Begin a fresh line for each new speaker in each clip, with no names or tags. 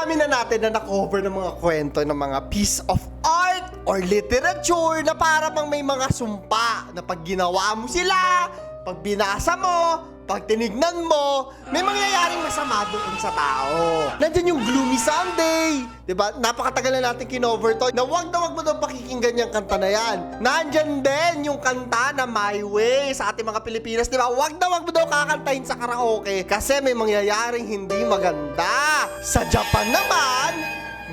Napakarami na natin na nakover ng mga kwento ng mga piece of art or literature na para bang may mga sumpa na pag ginawa mo sila, pag binasa mo, pag tinignan mo, may mangyayaring masama doon sa tao. Nandiyan yung Gloomy Sunday. ba? Napakatagal na natin kinover to. Na wag na wag mo daw pakikinggan yung kanta na yan. Nandyan din yung kanta na My Way sa ating mga Pilipinas. ba? Wag na wag mo daw kakantahin sa karaoke kasi may mangyayaring hindi maganda. Sa Japan naman,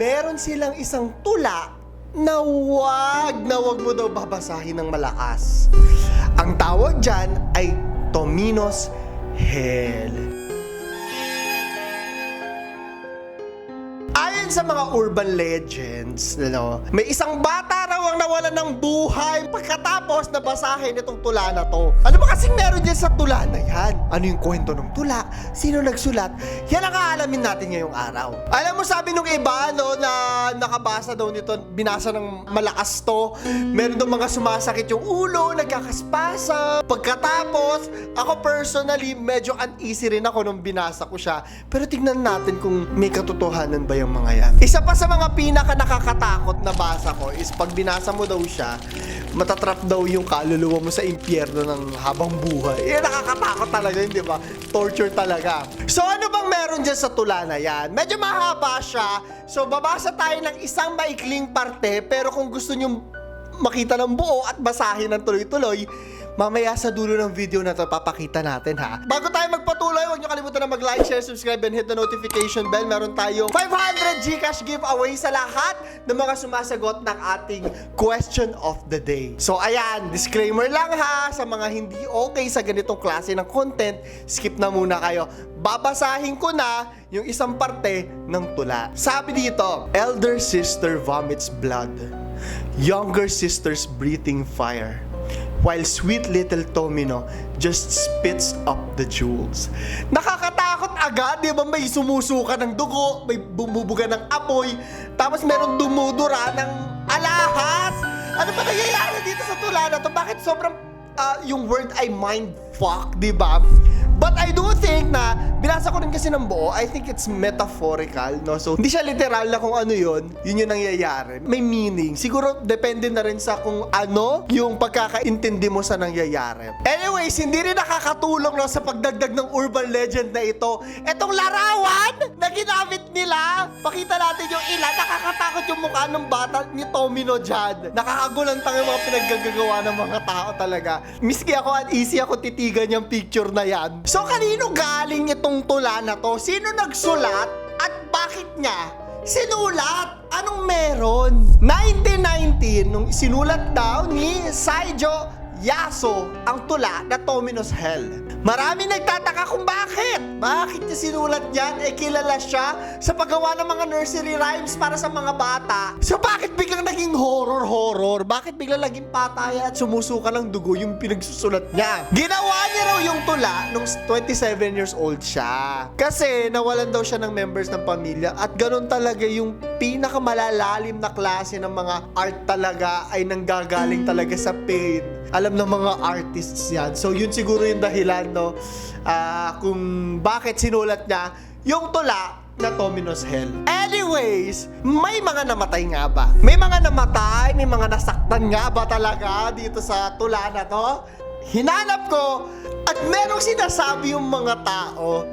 meron silang isang tula na wag na wag mo daw babasahin ng malakas. Ang tawag dyan ay Tomino's Hell. Ayon sa mga urban legends, ano, may isang bata ang nawalan ng buhay pagkatapos na basahin itong tula na to. Ano ba kasing meron dyan sa tula na yan? Ano yung kwento ng tula? Sino nagsulat? Yan ang aalamin natin ngayong araw. Alam mo sabi nung iba no, na nakabasa daw nito, binasa ng malakas to, meron daw mga sumasakit yung ulo, nagkakaspasa. Pagkatapos, ako personally, medyo uneasy rin ako nung binasa ko siya. Pero tignan natin kung may katotohanan ba yung mga yan. Isa pa sa mga pinaka nakakatakot na basa ko is pag binasa mo daw siya, matatrap daw yung kaluluwa mo sa impyerno ng habang buhay. Eh, nakakatakot talaga yun, di ba? Torture talaga. So, ano bang meron dyan sa tula na yan? Medyo mahaba siya. So, babasa tayo ng isang maikling parte, pero kung gusto nyo makita ng buo at basahin ng tuloy-tuloy, mamaya sa dulo ng video na to papakita natin ha. Bago tayo magpatuloy, huwag nyo kalimutan na mag-like, share, subscribe, and hit the notification bell. Meron tayong 500 Gcash giveaway sa lahat ng mga sumasagot ng ating question of the day. So ayan, disclaimer lang ha, sa mga hindi okay sa ganitong klase ng content, skip na muna kayo. Babasahin ko na yung isang parte ng tula. Sabi dito, Elder sister vomits blood. Younger sister's breathing fire while sweet little Tomino just spits up the jewels. Nakakatakot agad, di ba? May sumusuka ng dugo, may bumubuga ng apoy, tapos meron dumudura ng alahas. Ano ba nangyayari dito sa tula na to? Bakit sobrang ah, yung word ay mind fuck, di ba? But I do think na binasa ko rin kasi ng buo, I think it's metaphorical, no? So, hindi siya literal na kung ano yun, yun yung nangyayari. May meaning. Siguro, depende na rin sa kung ano yung pagkakaintindi mo sa nangyayari. Anyways, hindi rin nakakatulong no, sa pagdagdag ng urban legend na ito. Etong larawan na ginamit nila, pakita natin yung ilan. Nakakatakot yung mukha ng bata ni Tomino dyan. Nakakagulantang yung mga pinaggagawa ng mga tao talaga. Miski ako at easy ako titigan yung picture na yan. So, kanino galing itong tula na to? Sino nagsulat? At bakit niya sinulat? Anong meron? 1919, nung sinulat daw ni Saijo Yaso ang tula na Tomino's Hell. Marami nagtataka kung bakit. Bakit niya sinulat yan? Eh kilala siya sa paggawa ng mga nursery rhymes para sa mga bata. So bakit biglang naging horror-horror? Bakit biglang naging pataya at sumusuka ng dugo yung pinagsusulat niya? Ginawa niya raw yung tula nung 27 years old siya. Kasi nawalan daw siya ng members ng pamilya at ganun talaga yung pinakamalalalim na klase ng mga art talaga ay nanggagaling talaga sa pain. Alam ng mga artists yan. So yun siguro yung dahilan no ah, kung bakit sinulat niya yung tula na Tomino's Hell. Anyways, may mga namatay nga ba? May mga namatay, may mga nasaktan nga ba talaga dito sa tula na to? Hinanap ko at merong sinasabi yung mga tao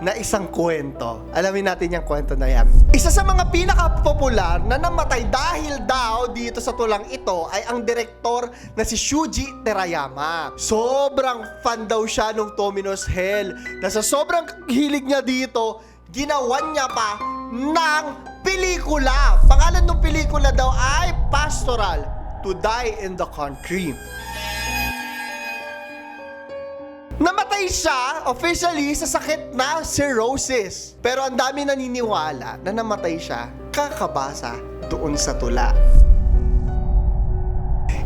na isang kwento. Alamin natin yung kwento na yan. Isa sa mga pinaka-popular na namatay dahil daw dito sa tulang ito ay ang direktor na si Shuji Terayama. Sobrang fan daw siya nung Tomino's Hell. Na sa sobrang hilig niya dito, ginawan niya pa ng pelikula. Pangalan ng pelikula daw ay Pastoral to Die in the Country. Siya officially sa sakit na cirrhosis. Pero ang dami naniniwala na namatay siya kakabasa doon sa tula.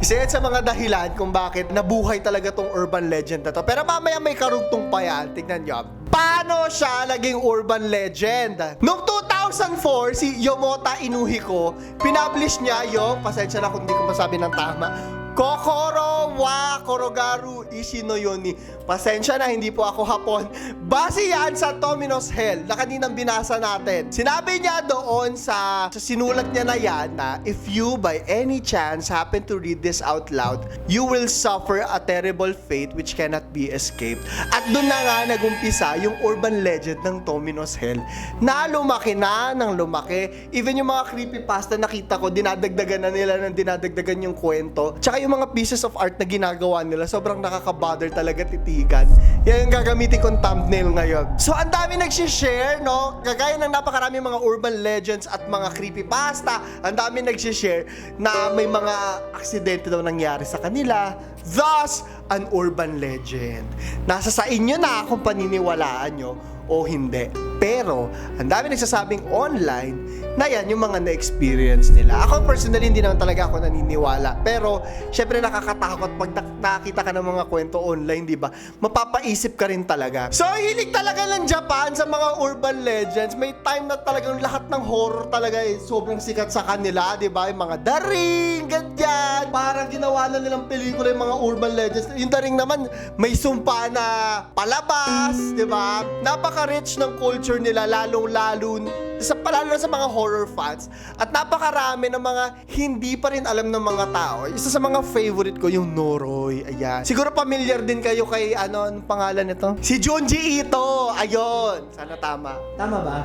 Isa yan sa mga dahilan kung bakit nabuhay talaga tong urban legend na to. Pero mamaya may karugtong pa yan. Tignan nyo. Paano siya naging urban legend? Noong 2004, si Yomota Inuhiko, pinablish niya yung, pasensya na kung hindi ko masabi ng tama, Kokoro wa Korogaru Ishinoyoni Pasensya na, hindi po ako hapon. Base yan sa Tominos Hell na kaninang binasa natin. Sinabi niya doon sa, sa sinulat niya na yan na if you by any chance happen to read this out loud, you will suffer a terrible fate which cannot be escaped. At doon na nga nagumpisa yung urban legend ng Tominos Hell na lumaki na ng lumaki. Even yung mga creepypasta nakita ko, dinadagdagan na nila ng dinadagdagan yung kwento. Tsaka yung mga pieces of art na ginagawa nila, sobrang nakaka-bother talaga titigan. Yan yung gagamitin kong thumbnail ngayon. So, ang dami nagsishare, no? Kagaya ng napakarami mga urban legends at mga creepypasta, ang dami nagsishare na may mga aksidente daw nangyari sa kanila. Thus, an urban legend. Nasa sa inyo na kung paniniwalaan nyo o hindi. Pero, ang dami nagsasabing online na yan yung mga na-experience nila. Ako personally, hindi naman talaga ako naniniwala. Pero, syempre nakakatakot pag nak- nakakita ka ng mga kwento online, di ba? Mapapaisip ka rin talaga. So, hilig talaga ng Japan sa mga urban legends. May time na talagang lahat ng horror talaga eh, sobrang sikat sa kanila, di ba? Yung mga daring, ganyan. Parang ginawa na nilang pelikula yung mga urban legends. Yung daring naman, may sumpa na palabas, di ba? Napaka-rich ng culture nila, lalong-lalo sa palalo sa mga horror fans at napakarami ng mga hindi pa rin alam ng mga tao. Isa sa mga favorite ko yung Noroy. Ayan. Siguro familiar din kayo kay ano anong pangalan nito? Si Junji Ito. Ayun. Sana tama. Tama ba?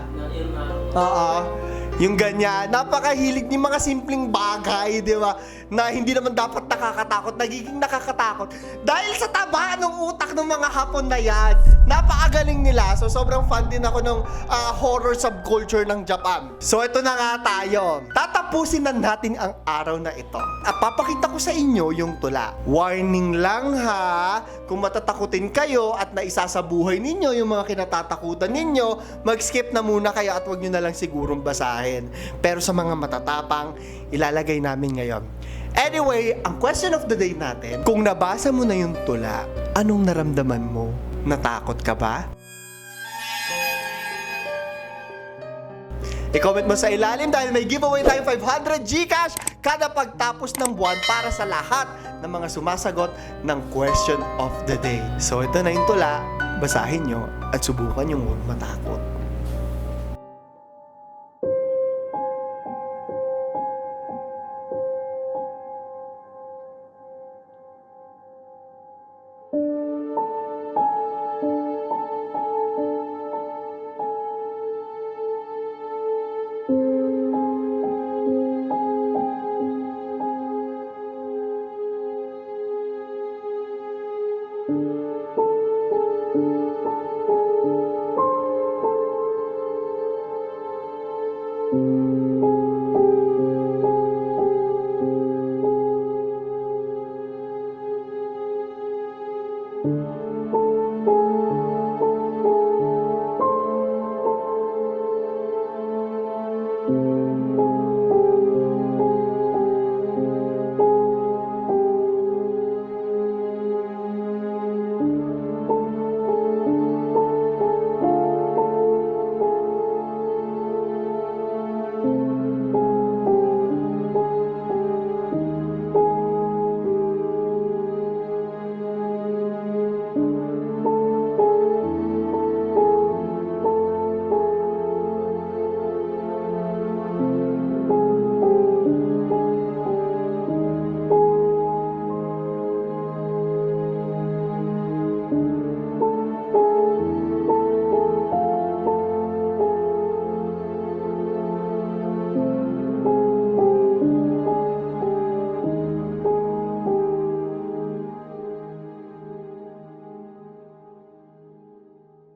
Oo. Yung ganyan. Napakahilig ni mga simpleng bagay, di ba? Na hindi naman dapat nakakatakot, nagiging nakakatakot. Dahil sa taba ng utak ng mga hapon na yan. Napakagaling nila. So, sobrang fan din ako ng ah, horror subculture ng Japan. So, ito na nga tayo. Tatapusin na natin ang araw na ito. At papakita ko sa inyo yung tula. Warning lang ha, kung matatakutin kayo at naisasabuhay ninyo yung mga kinatatakutan ninyo, mag-skip na muna kayo at wag nyo na lang sigurong basahin. Pero sa mga matatapang, ilalagay namin ngayon. Anyway, ang question of the day natin, kung nabasa mo na yung tula, anong naramdaman mo? Natakot ka ba? I-comment mo sa ilalim dahil may giveaway tayong 500 Gcash kada pagtapos ng buwan para sa lahat ng mga sumasagot ng question of the day. So ito na yung tula, basahin nyo at subukan yung huwag matakot.